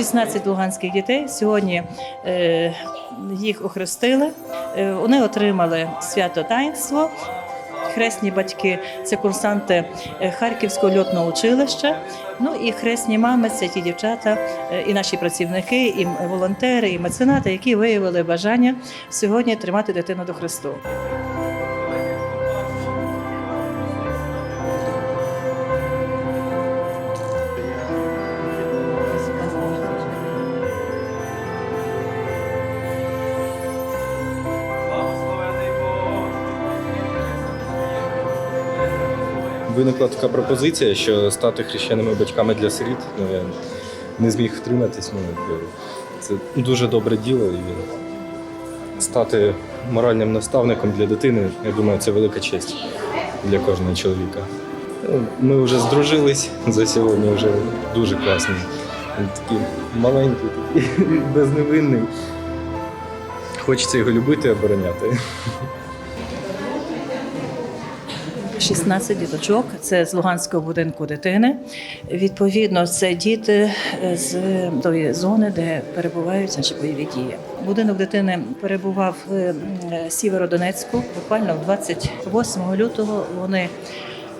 16 луганських дітей. Сьогодні е, їх охрестили. Е, вони отримали свято таїнство. Хресні батьки це курсанти е, Харківського льотного училища. Ну і хресні мами це ті дівчата, і наші працівники, і волонтери, і меценати, які виявили бажання сьогодні тримати дитину до Христу. Виникла така пропозиція, що стати хрещеними батьками для сиріт. Ну, я не зміг втриматись. Ну, це дуже добре діло. І стати моральним наставником для дитини, я думаю, це велика честь для кожного чоловіка. Ну, Ми вже здружились за сьогодні, вже дуже класні. Він такий маленький, такий безневинний. Хочеться його любити і обороняти. 16 діточок. Це з Луганського будинку дитини. Відповідно, це діти з тої зони, де перебувають наші бойові дії. Будинок дитини перебував в е, Сєвєродонецьку. Буквально 28 лютого вони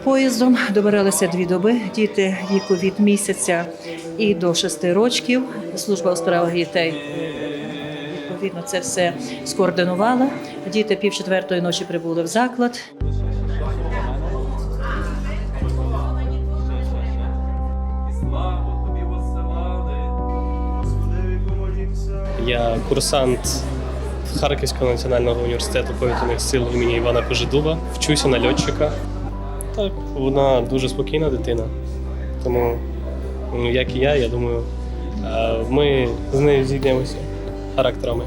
поїздом добиралися дві доби. Діти віку від місяця і до шести років. Служба у справах дітей е, відповідно це все скоординувала. Діти пів четвертої ночі прибули в заклад. Славу тобі воссилали, Господи, помолімся. Я курсант Харківського національного університету повітряних сил імені Івана Кожедуба. Вчуся на льотчика. Так, вона дуже спокійна дитина. Тому, як і я, я думаю, е, ми з нею зійдемося характерами.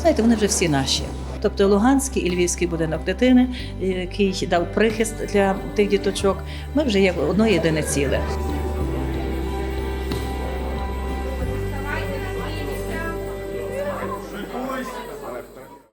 Знаєте, вони вже всі наші. Тобто Луганський і Львівський будинок дитини, який дав прихист для тих діточок, ми вже як одно єдине ціле.